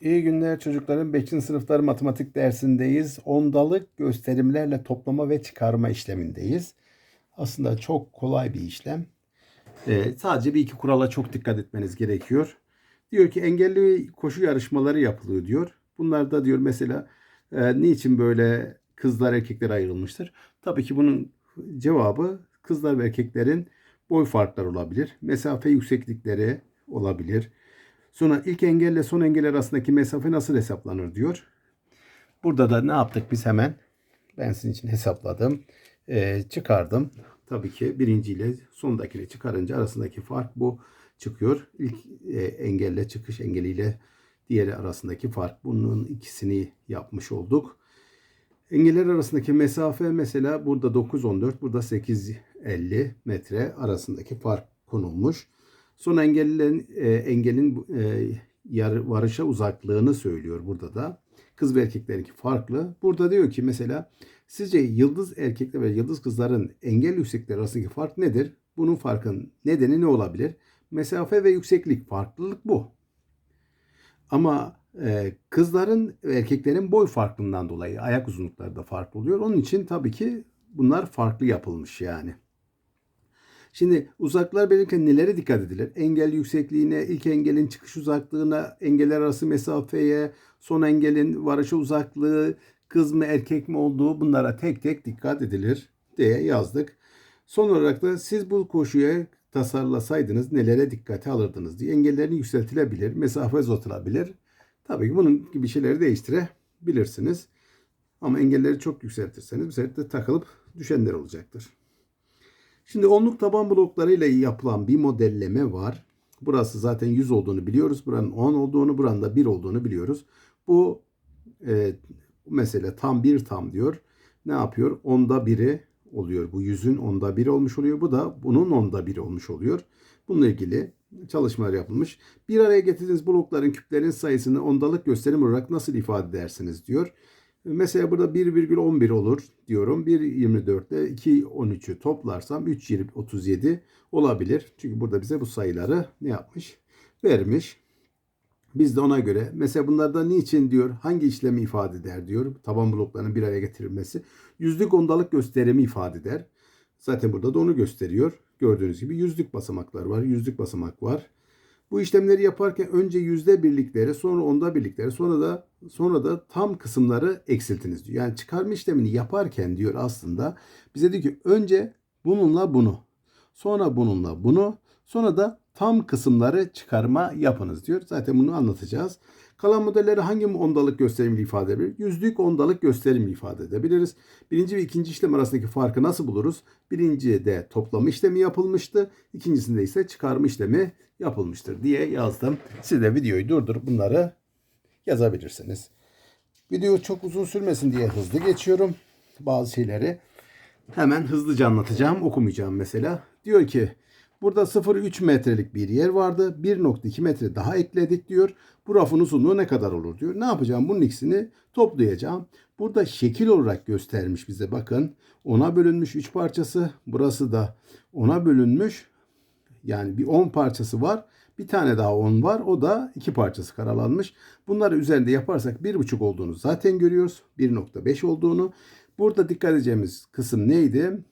İyi günler çocukların 5. sınıfları matematik dersindeyiz. Ondalık gösterimlerle toplama ve çıkarma işlemindeyiz. Aslında çok kolay bir işlem. Ee, sadece bir iki kurala çok dikkat etmeniz gerekiyor. Diyor ki engelli koşu yarışmaları yapılıyor diyor. Bunlarda diyor mesela e, niçin böyle kızlar erkekler ayrılmıştır? Tabii ki bunun cevabı kızlar ve erkeklerin boy farkları olabilir. Mesafe yükseklikleri olabilir. Sonra ilk engelle son engel arasındaki mesafe nasıl hesaplanır diyor. Burada da ne yaptık biz hemen? Ben sizin için hesapladım. Ee, çıkardım. Tabii ki birinci ile sondakini çıkarınca arasındaki fark bu çıkıyor. İlk e, engelle çıkış engeliyle diğeri arasındaki fark. Bunun ikisini yapmış olduk. Engeller arasındaki mesafe mesela burada 9.14, burada 8.50 metre arasındaki fark konulmuş. Son engellerin e, engelin e, yar, varışa uzaklığını söylüyor burada da. Kız ve erkeklerinki farklı. Burada diyor ki mesela sizce yıldız erkekler ve yıldız kızların engel yükseklikleri arasındaki fark nedir? Bunun farkın nedeni ne olabilir? Mesafe ve yükseklik farklılık bu. Ama e, kızların ve erkeklerin boy farklılığından dolayı ayak uzunlukları da farklı oluyor. Onun için tabii ki bunlar farklı yapılmış yani. Şimdi uzaklar belirken nelere dikkat edilir? Engel yüksekliğine, ilk engelin çıkış uzaklığına, engeller arası mesafeye, son engelin varışa uzaklığı, kız mı erkek mi olduğu bunlara tek tek dikkat edilir diye yazdık. Son olarak da siz bu koşuya tasarlasaydınız nelere dikkate alırdınız diye engellerin yükseltilebilir, mesafe uzatılabilir. Tabii ki bunun gibi şeyleri değiştirebilirsiniz. Ama engelleri çok yükseltirseniz bu sefer de takılıp düşenler olacaktır. Şimdi onluk taban bloklarıyla yapılan bir modelleme var. Burası zaten 100 olduğunu biliyoruz. Buranın 10 olduğunu, buranın da 1 olduğunu biliyoruz. Bu e, mesela tam 1 tam diyor. Ne yapıyor? Onda 1'i oluyor. Bu 100'ün onda 1 olmuş oluyor. Bu da bunun onda 1 olmuş oluyor. Bununla ilgili çalışmalar yapılmış. Bir araya getirdiğiniz blokların küplerin sayısını ondalık gösterim olarak nasıl ifade edersiniz diyor. Mesela burada 1,11 olur diyorum. 1,24 ile 2,13'ü toplarsam 3,37 olabilir. Çünkü burada bize bu sayıları ne yapmış? Vermiş. Biz de ona göre mesela bunlarda niçin diyor hangi işlemi ifade eder diyor. Taban bloklarının bir araya getirilmesi. Yüzlük ondalık gösterimi ifade eder. Zaten burada da onu gösteriyor. Gördüğünüz gibi yüzlük basamaklar var. Yüzlük basamak var. Bu işlemleri yaparken önce yüzde birlikleri, sonra onda birlikleri, sonra da sonra da tam kısımları eksiltiniz diyor. Yani çıkarma işlemini yaparken diyor aslında bize diyor ki önce bununla bunu, sonra bununla bunu, sonra da tam kısımları çıkarma yapınız diyor. Zaten bunu anlatacağız. Kalan modelleri hangi ondalık gösterimli ifade edebilir? Yüzlük ondalık gösterimli ifade edebiliriz. Birinci ve ikinci işlem arasındaki farkı nasıl buluruz? Birincide toplama işlemi yapılmıştı. İkincisinde ise çıkarma işlemi yapılmıştır diye yazdım. Siz de videoyu durdurup bunları yazabilirsiniz. Video çok uzun sürmesin diye hızlı geçiyorum. Bazı şeyleri hemen hızlıca anlatacağım. Okumayacağım mesela. Diyor ki Burada 0,3 metrelik bir yer vardı. 1,2 metre daha ekledik diyor. Bu rafın uzunluğu ne kadar olur diyor. Ne yapacağım? Bunun ikisini toplayacağım. Burada şekil olarak göstermiş bize. Bakın 10'a bölünmüş 3 parçası. Burası da 10'a bölünmüş. Yani bir 10 parçası var. Bir tane daha 10 var. O da 2 parçası karalanmış. Bunları üzerinde yaparsak 1,5 olduğunu zaten görüyoruz. 1,5 olduğunu. Burada dikkat edeceğimiz kısım neydi?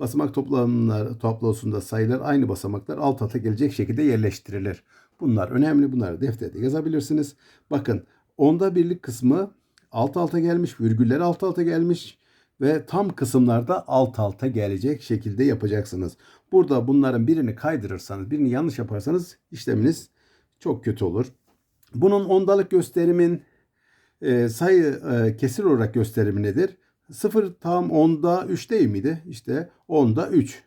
Basamak toplamları tablosunda sayılar aynı basamaklar alt alta gelecek şekilde yerleştirilir. Bunlar önemli. Bunları defterde yazabilirsiniz. Bakın onda birlik kısmı alt alta gelmiş, virgüller alt alta gelmiş ve tam kısımlarda alt alta gelecek şekilde yapacaksınız. Burada bunların birini kaydırırsanız, birini yanlış yaparsanız işleminiz çok kötü olur. Bunun ondalık gösterimin e, sayı e, kesir olarak gösterimi nedir? 0 tam 10'da 3 değil miydi? İşte 10'da 3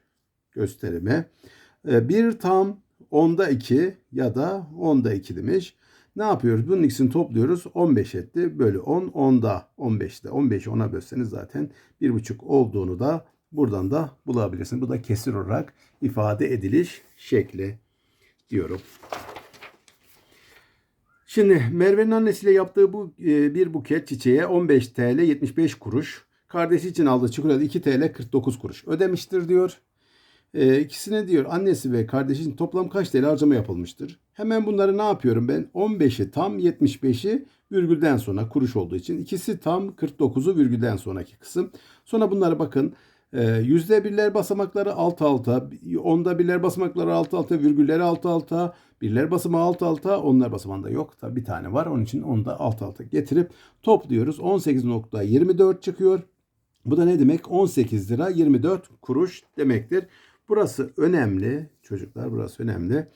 gösterimi. 1 e, tam 10'da 2 ya da 10'da 2 demiş. Ne yapıyoruz? Bunun ikisini topluyoruz. 15 etti. Bölü 10. 10'da 15'te. 15'i 10'a bölseniz zaten 1,5 olduğunu da buradan da bulabilirsiniz. Bu da kesir olarak ifade ediliş şekli diyorum. Şimdi Merve'nin annesiyle yaptığı bu e, bir buket çiçeğe 15 TL 75 kuruş. Kardeşi için aldığı çikolata 2 TL 49 kuruş ödemiştir diyor. E, ikisine diyor annesi ve kardeşi için toplam kaç TL harcama yapılmıştır? Hemen bunları ne yapıyorum ben? 15'i tam 75'i virgülden sonra kuruş olduğu için. ikisi tam 49'u virgülden sonraki kısım. Sonra bunlara bakın. E, yüzde birler basamakları alt alta, onda birler basamakları alt alta, virgülleri alt alta, birler basamağı alt alta, onlar basamağında yok. Tabi bir tane var. Onun için onu da alt alta getirip topluyoruz. 18.24 çıkıyor. Bu da ne demek? 18 lira 24 kuruş demektir. Burası önemli. Çocuklar burası önemli.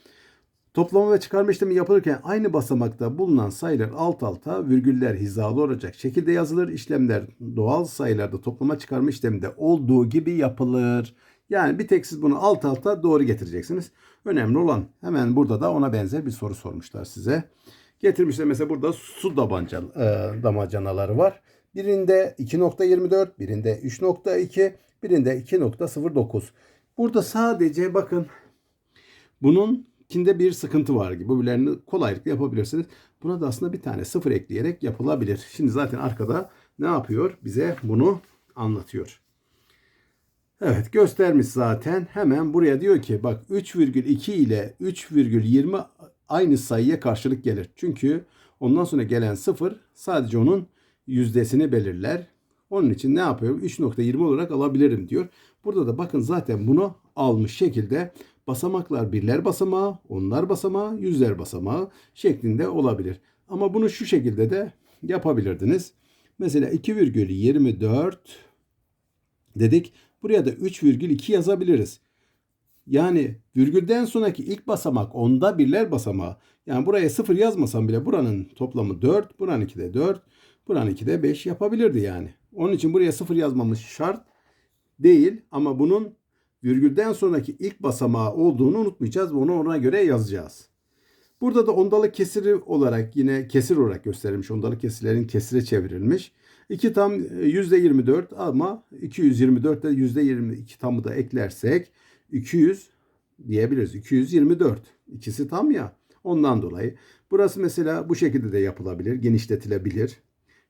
Toplama ve çıkarma işlemi yapılırken aynı basamakta bulunan sayılar alt alta virgüller hizalı olacak şekilde yazılır. İşlemler doğal sayılarda toplama çıkarma işleminde olduğu gibi yapılır. Yani bir tek siz bunu alt alta doğru getireceksiniz. Önemli olan hemen burada da ona benzer bir soru sormuşlar size. Getirmişler mesela burada su e, damacanaları var. Birinde 2.24, birinde 3.2, birinde 2.09. Burada sadece bakın bunun ikinde bir sıkıntı var gibi. Öbürlerini kolaylıkla yapabilirsiniz. Buna da aslında bir tane sıfır ekleyerek yapılabilir. Şimdi zaten arkada ne yapıyor? Bize bunu anlatıyor. Evet göstermiş zaten. Hemen buraya diyor ki bak 3,2 ile 3,20 aynı sayıya karşılık gelir. Çünkü ondan sonra gelen sıfır sadece onun yüzdesini belirler. Onun için ne yapıyorum? 3.20 olarak alabilirim diyor. Burada da bakın zaten bunu almış şekilde basamaklar birler basamağı, onlar basamağı, yüzler basamağı şeklinde olabilir. Ama bunu şu şekilde de yapabilirdiniz. Mesela 2,24 dedik. Buraya da 3,2 yazabiliriz. Yani virgülden sonraki ilk basamak onda birler basamağı. Yani buraya 0 yazmasam bile buranın toplamı 4, buranınki de 4, buranınki de 5 yapabilirdi yani. Onun için buraya 0 yazmamız şart değil ama bunun virgülden sonraki ilk basamağı olduğunu unutmayacağız ve onu ona göre yazacağız. Burada da ondalık kesiri olarak yine kesir olarak gösterilmiş. Ondalık kesirlerin kesire çevrilmiş. 2 tam %24 ama 224'te %22 tamı da eklersek 200 diyebiliriz. 224. İkisi tam ya. Ondan dolayı. Burası mesela bu şekilde de yapılabilir. Genişletilebilir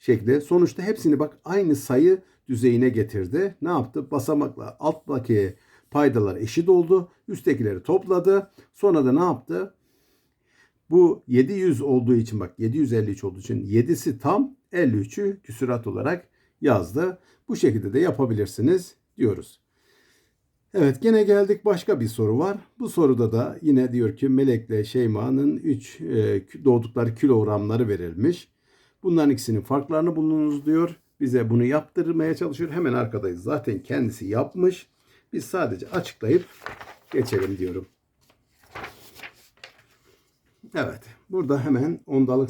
şekilde. Sonuçta hepsini bak aynı sayı düzeyine getirdi. Ne yaptı? Basamakla alttaki paydalar eşit oldu. Üsttekileri topladı. Sonra da ne yaptı? Bu 700 olduğu için bak 753 olduğu için 7'si tam 53'ü küsurat olarak yazdı. Bu şekilde de yapabilirsiniz diyoruz. Evet gene geldik başka bir soru var. Bu soruda da yine diyor ki Melek'le Şeyma'nın 3 e, doğdukları kilogramları verilmiş. Bunların ikisinin farklarını bulunuz diyor. Bize bunu yaptırmaya çalışıyor. Hemen arkadayız. Zaten kendisi yapmış. Biz sadece açıklayıp geçelim diyorum. Evet. Burada hemen ondalık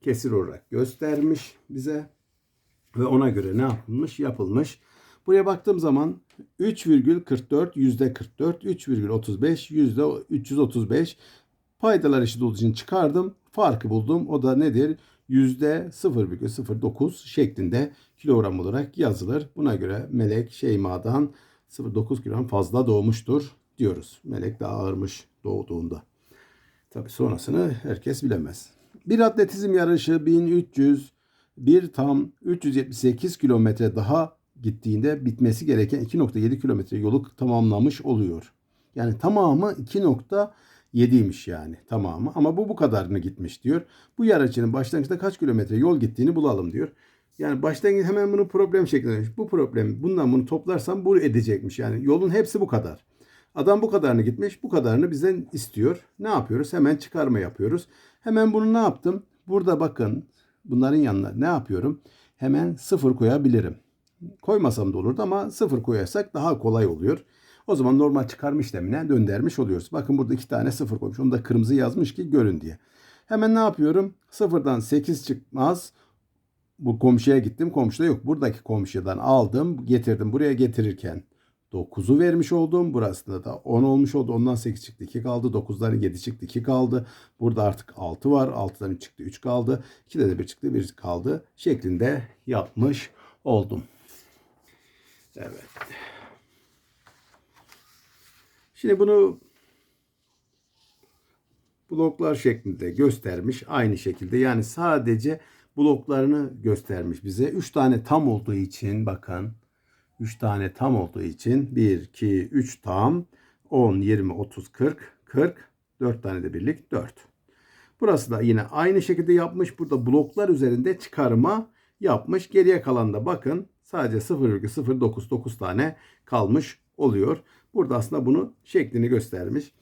kesir olarak göstermiş bize. Ve ona göre ne yapılmış? Yapılmış. Buraya baktığım zaman 3,44 yüzde 44, 3,35 yüzde 335 paydalar eşit olduğu için çıkardım. Farkı buldum. O da nedir? Yüzde 0,09 şeklinde kilogram olarak yazılır. Buna göre Melek Şeyma'dan 0,9 kilogram fazla doğmuştur diyoruz. Melek daha ağırmış doğduğunda. Tabi sonrasını herkes bilemez. Bir atletizm yarışı 1300 bir tam 378 kilometre daha gittiğinde bitmesi gereken 2.7 kilometre yolu tamamlamış oluyor. Yani tamamı 2.7'ymiş yani tamamı ama bu bu kadarını gitmiş diyor. Bu yarışçının başlangıçta kaç kilometre yol gittiğini bulalım diyor. Yani başlangıç hemen bunu problem şeklinde Bu problem bundan bunu toplarsam bu edecekmiş. Yani yolun hepsi bu kadar. Adam bu kadarını gitmiş, bu kadarını bizden istiyor. Ne yapıyoruz? Hemen çıkarma yapıyoruz. Hemen bunu ne yaptım? Burada bakın bunların yanına ne yapıyorum? Hemen sıfır koyabilirim. Koymasam da olurdu ama sıfır koyarsak daha kolay oluyor. O zaman normal çıkarma işlemine döndürmüş oluyoruz. Bakın burada iki tane sıfır koymuş. Onu da kırmızı yazmış ki görün diye. Hemen ne yapıyorum? Sıfırdan 8 çıkmaz. Bu komşuya gittim. Komşuda yok. Buradaki komşudan aldım. Getirdim. Buraya getirirken 9'u vermiş oldum. Burasında da 10 olmuş oldu. Ondan 8 çıktı 2 kaldı. 9'dan 7 çıktı 2 kaldı. Burada artık 6 var. 6'dan 3 çıktı 3 kaldı. 2'de de 1 çıktı 1 kaldı. Şeklinde yapmış oldum. Evet. Şimdi bunu bloklar şeklinde göstermiş. Aynı şekilde yani sadece bloklarını göstermiş bize. 3 tane tam olduğu için bakın 3 tane tam olduğu için 1, 2, 3 tam 10, 20, 30, 40, 40. 4 tane de birlik 4. Burası da yine aynı şekilde yapmış. Burada bloklar üzerinde çıkarma yapmış. Geriye kalan da bakın sadece 0,099 tane kalmış oluyor. Burada aslında bunu şeklini göstermiş.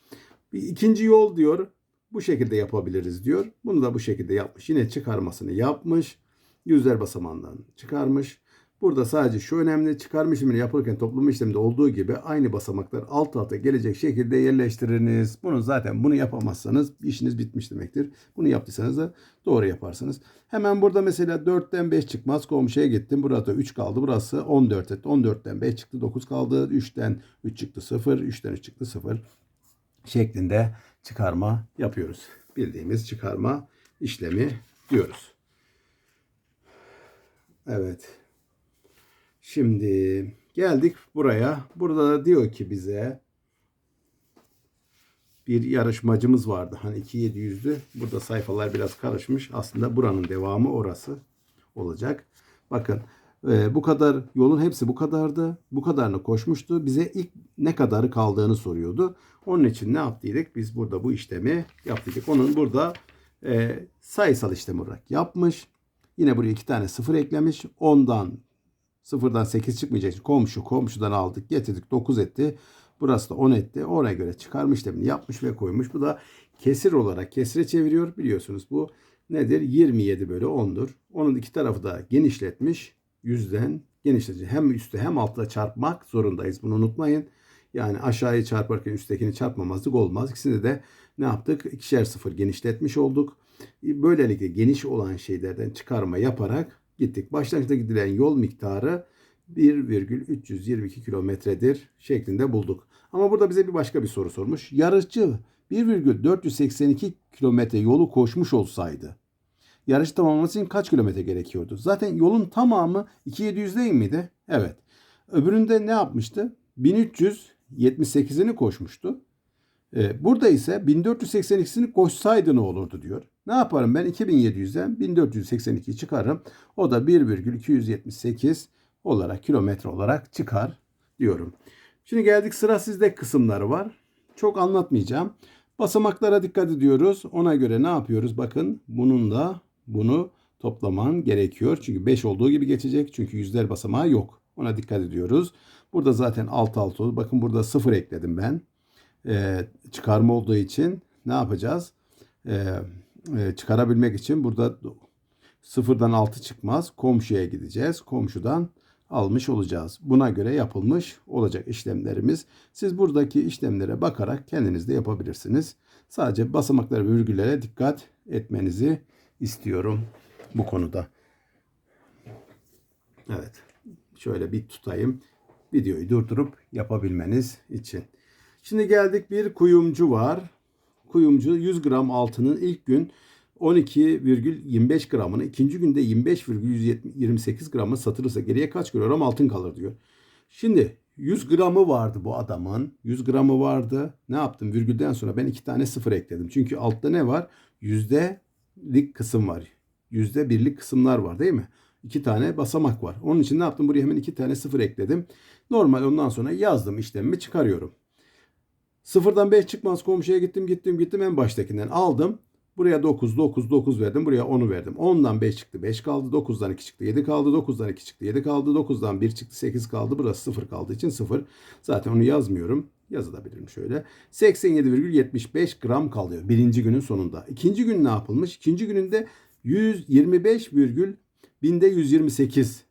Bir ikinci yol diyor bu şekilde yapabiliriz diyor. Bunu da bu şekilde yapmış. Yine çıkarmasını yapmış. Yüzler basamağından çıkarmış. Burada sadece şu önemli çıkarma işlemini yapılırken toplama işleminde olduğu gibi aynı basamaklar alt alta gelecek şekilde yerleştiriniz. Bunu zaten bunu yapamazsanız işiniz bitmiş demektir. Bunu yaptıysanız da doğru yaparsınız. Hemen burada mesela 4'ten 5 çıkmaz. Komşuya gittim. Burada 3 kaldı. Burası 14 etti. 14'ten 5 çıktı. 9 kaldı. 3'ten 3 çıktı 0. 3'ten 3 çıktı 0. Şeklinde çıkarma yapıyoruz. Bildiğimiz çıkarma işlemi diyoruz. Evet. Şimdi geldik buraya. Burada da diyor ki bize bir yarışmacımız vardı. Hani 2700'lü. Burada sayfalar biraz karışmış. Aslında buranın devamı orası olacak. Bakın e, bu kadar yolun hepsi bu kadardı. Bu kadarını koşmuştu. Bize ilk ne kadarı kaldığını soruyordu. Onun için ne yaptıydık? Biz burada bu işlemi yaptıydık. Onun burada e, sayısal işlem olarak yapmış. Yine buraya iki tane sıfır eklemiş. Ondan Sıfırdan 8 çıkmayacak komşu komşudan aldık getirdik 9 etti. Burası da 10 etti. Ona göre çıkarma işlemini yapmış ve koymuş. Bu da kesir olarak kesire çeviriyor. Biliyorsunuz bu nedir? 27 bölü 10'dur. Onun iki tarafı da genişletmiş. Yüzden genişletici. Hem üstte hem altta çarpmak zorundayız. Bunu unutmayın. Yani aşağıyı çarparken üsttekini çarpmamazlık olmaz. İkisini de ne yaptık? İkişer sıfır genişletmiş olduk. Böylelikle geniş olan şeylerden çıkarma yaparak gittik. Başlangıçta gidilen yol miktarı 1,322 kilometredir şeklinde bulduk. Ama burada bize bir başka bir soru sormuş. Yarışçı 1,482 kilometre yolu koşmuş olsaydı yarışı tamamlaması için kaç kilometre gerekiyordu? Zaten yolun tamamı 2700 değil miydi? Evet. Öbüründe ne yapmıştı? 1378'ini koşmuştu. Ee, burada ise 1482'sini koşsaydı ne olurdu diyor. Ne yaparım ben 2700'den 1482 çıkarım. O da 1,278 olarak kilometre olarak çıkar diyorum. Şimdi geldik sıra sizde kısımları var. Çok anlatmayacağım. Basamaklara dikkat ediyoruz. Ona göre ne yapıyoruz? Bakın bunun da bunu toplaman gerekiyor. Çünkü 5 olduğu gibi geçecek. Çünkü yüzler basamağı yok. Ona dikkat ediyoruz. Burada zaten alt alt oldu. Bakın burada 0 ekledim ben. Ee, çıkarma olduğu için ne yapacağız? Ee, e, çıkarabilmek için burada sıfırdan altı çıkmaz. Komşuya gideceğiz. Komşudan almış olacağız. Buna göre yapılmış olacak işlemlerimiz. Siz buradaki işlemlere bakarak kendiniz de yapabilirsiniz. Sadece basamaklara ve virgüllere dikkat etmenizi istiyorum bu konuda. Evet. Şöyle bir tutayım. Videoyu durdurup yapabilmeniz için. Şimdi geldik bir kuyumcu var kuyumcu 100 gram altının ilk gün 12,25 gramını, ikinci günde 25,28 gramı satılırsa geriye kaç kilogram altın kalır diyor. Şimdi 100 gramı vardı bu adamın. 100 gramı vardı. Ne yaptım? Virgülden sonra ben iki tane sıfır ekledim. Çünkü altta ne var? Yüzdelik kısım var. Yüzde birlik kısımlar var değil mi? İki tane basamak var. Onun için ne yaptım? Buraya hemen iki tane sıfır ekledim. Normal ondan sonra yazdım işlemimi çıkarıyorum. Sıfırdan 5 çıkmaz komşuya gittim gittim gittim en baştakinden aldım. Buraya 9 9 9 verdim. Buraya 10'u verdim. 10'dan 5 çıktı 5 kaldı. 9'dan 2 çıktı 7 kaldı. 9'dan 2 çıktı 7 kaldı. 9'dan 1 çıktı 8 kaldı. Burası 0 kaldığı için 0. Zaten onu yazmıyorum. Yazılabilirim şöyle. 87,75 gram kalıyor birinci günün sonunda. İkinci gün ne yapılmış? İkinci gününde 125, binde 128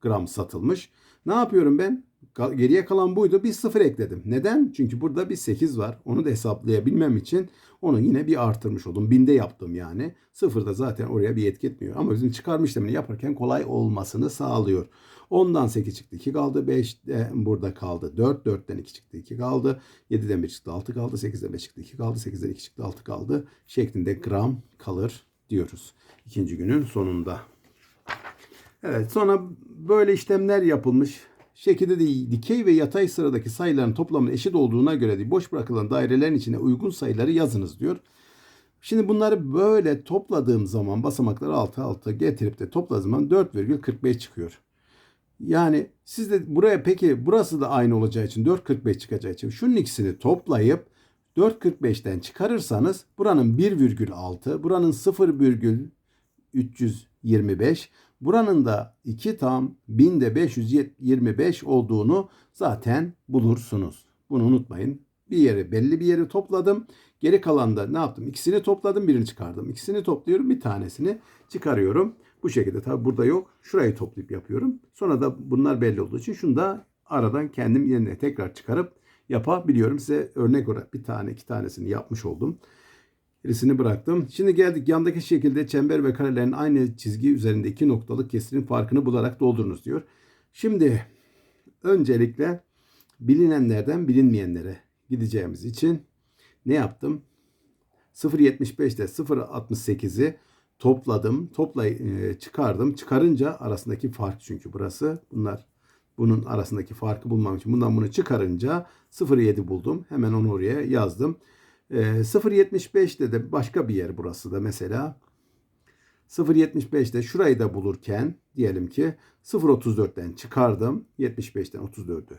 gram satılmış. Ne yapıyorum ben? Geriye kalan buydu. Bir sıfır ekledim. Neden? Çünkü burada bir 8 var. Onu da hesaplayabilmem için onu yine bir artırmış oldum. Binde yaptım yani. Sıfır da zaten oraya bir etki etmiyor. Ama bizim çıkarma işlemini yaparken kolay olmasını sağlıyor. 10'dan 8 çıktı 2 kaldı. 5 de burada kaldı 4. 4'ten 2 çıktı 2 kaldı. 7'den 1 çıktı 6 kaldı. 8'den 5 çıktı 2 kaldı. 8'den 2 çıktı 6 kaldı. Şeklinde gram kalır diyoruz. İkinci günün sonunda. Evet sonra böyle işlemler yapılmış şekilde de dikey ve yatay sıradaki sayıların toplamının eşit olduğuna göre değil, boş bırakılan dairelerin içine uygun sayıları yazınız diyor. Şimdi bunları böyle topladığım zaman basamakları altı alta getirip de topladığım zaman 4,45 çıkıyor. Yani siz de buraya peki burası da aynı olacağı için 4.45 çıkacağı için şunun ikisini toplayıp 4.45'ten çıkarırsanız buranın 1,6, buranın 0,325, buranın da 2 tam 1000'de 525 olduğunu zaten bulursunuz. Bunu unutmayın. Bir yeri belli bir yeri topladım. Geri kalanda ne yaptım? İkisini topladım, birini çıkardım. İkisini topluyorum, bir tanesini çıkarıyorum. Bu şekilde tabi burada yok. Şurayı toplayıp yapıyorum. Sonra da bunlar belli olduğu için şunu da aradan kendim yerine tekrar çıkarıp yapabiliyorum. Size örnek olarak bir tane iki tanesini yapmış oldum. Gerisini bıraktım. Şimdi geldik yandaki şekilde çember ve karelerin aynı çizgi üzerinde iki noktalık kesirin farkını bularak doldurunuz diyor. Şimdi öncelikle bilinenlerden bilinmeyenlere gideceğimiz için ne yaptım? 0.75 ile 0.68'i topladım. Toplay e, çıkardım. Çıkarınca arasındaki fark çünkü burası. Bunlar bunun arasındaki farkı bulmam için bundan bunu çıkarınca 0.7 buldum. Hemen onu oraya yazdım. E, 0.75'te de başka bir yer burası da mesela 0.75'te şurayı da bulurken diyelim ki 0.34'ten çıkardım. 75'ten 34'ü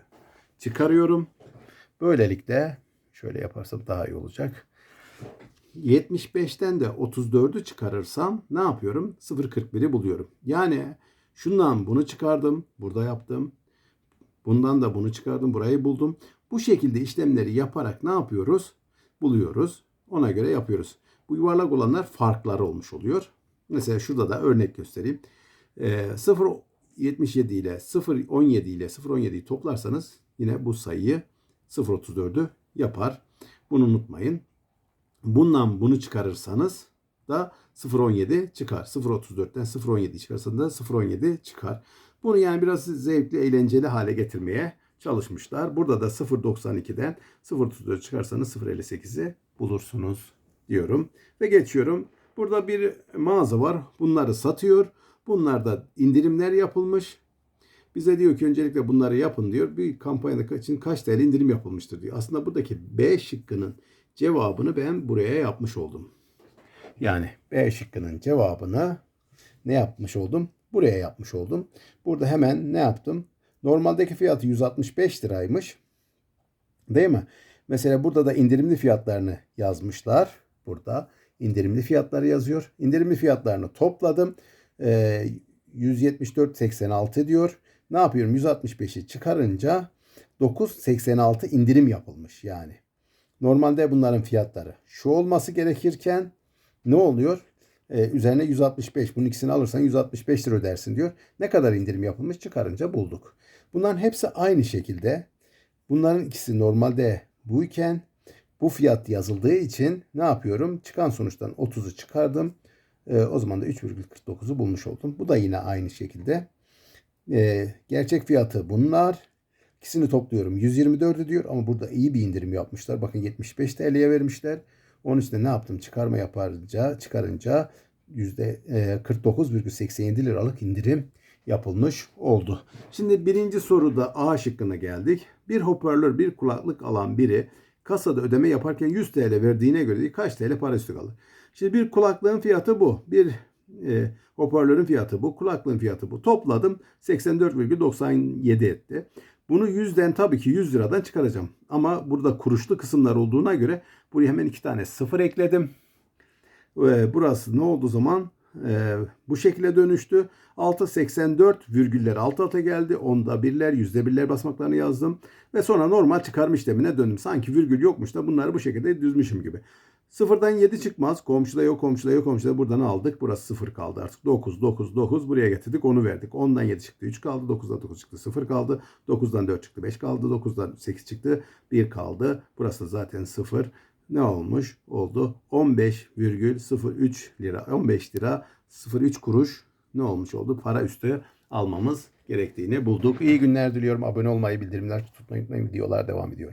çıkarıyorum. Böylelikle şöyle yaparsam daha iyi olacak. 75'ten de 34'ü çıkarırsam ne yapıyorum? 0.41'i buluyorum. Yani şundan bunu çıkardım. Burada yaptım. Bundan da bunu çıkardım. Burayı buldum. Bu şekilde işlemleri yaparak ne yapıyoruz? Buluyoruz. Ona göre yapıyoruz. Bu yuvarlak olanlar farklar olmuş oluyor. Mesela şurada da örnek göstereyim. Ee, 0.77 ile 0.17 ile 0.17'yi toplarsanız yine bu sayıyı 0.34'ü yapar. Bunu unutmayın. Bundan bunu çıkarırsanız da 0.17 çıkar. 0.34'ten 0.17 çıkarsanız da 0.17 çıkar. Bunu yani biraz zevkli, eğlenceli hale getirmeye çalışmışlar. Burada da 0.92'den 0.34 çıkarsanız 0.58'i bulursunuz diyorum. Ve geçiyorum. Burada bir mağaza var. Bunları satıyor. Bunlarda indirimler yapılmış. Bize diyor ki öncelikle bunları yapın diyor. Bir kampanyada için kaç TL indirim yapılmıştır diyor. Aslında buradaki B şıkkının cevabını ben buraya yapmış oldum. Yani B şıkkının cevabını ne yapmış oldum? Buraya yapmış oldum. Burada hemen ne yaptım? Normaldeki fiyatı 165 liraymış. Değil mi? Mesela burada da indirimli fiyatlarını yazmışlar. Burada indirimli fiyatları yazıyor. İndirimli fiyatlarını topladım. Ee, 174.86 diyor. Ne yapıyorum? 165'i çıkarınca 9.86 indirim yapılmış yani. Normalde bunların fiyatları şu olması gerekirken ne oluyor? Ee, üzerine 165. Bunun ikisini alırsan 165 lira ödersin diyor. Ne kadar indirim yapılmış çıkarınca bulduk. Bunların hepsi aynı şekilde. Bunların ikisi normalde buyken bu fiyat yazıldığı için ne yapıyorum? Çıkan sonuçtan 30'u çıkardım. Ee, o zaman da 3,49'u bulmuş oldum. Bu da yine aynı şekilde. Ee, gerçek fiyatı bunlar. İkisini topluyorum. 124'ü diyor ama burada iyi bir indirim yapmışlar. Bakın 75 TL'ye vermişler. Onun de ne yaptım? Çıkarma yaparınca, çıkarınca %49,87 liralık indirim yapılmış oldu. Şimdi birinci soruda A şıkkına geldik. Bir hoparlör, bir kulaklık alan biri kasada ödeme yaparken 100 TL verdiğine göre kaç TL para üstü kalır? Şimdi bir kulaklığın fiyatı bu. Bir e, hoparlörün fiyatı bu. Kulaklığın fiyatı bu. Topladım 84,97 etti. Bunu 100'den tabii ki 100 liradan çıkaracağım. Ama burada kuruşlu kısımlar olduğuna göre buraya hemen iki tane sıfır ekledim. Ee, burası ne oldu zaman? Ee, bu şekilde dönüştü. Alta 84 virgüller alt alta geldi. Onda birler, yüzde birler basmaklarını yazdım. Ve sonra normal çıkarma işlemine döndüm. Sanki virgül yokmuş da bunları bu şekilde düzmüşüm gibi. Sıfırdan 7 çıkmaz. Komşuda yok, komşuda yok, komşuda buradan aldık. Burası 0 kaldı artık. 9, 9, 9 buraya getirdik. Onu verdik. 10'dan 7 çıktı. 3 kaldı. 9'dan 9 çıktı. 0 kaldı. 9'dan 4 çıktı. 5 kaldı. 9'dan 8 çıktı. 1 kaldı. Burası zaten 0. Ne olmuş? Oldu. 15,03 lira. 15 lira 03 kuruş ne olmuş oldu? Para üstü almamız gerektiğini bulduk. İyi günler diliyorum. Abone olmayı, bildirimler tutmayı unutmayın. Videolar devam ediyor.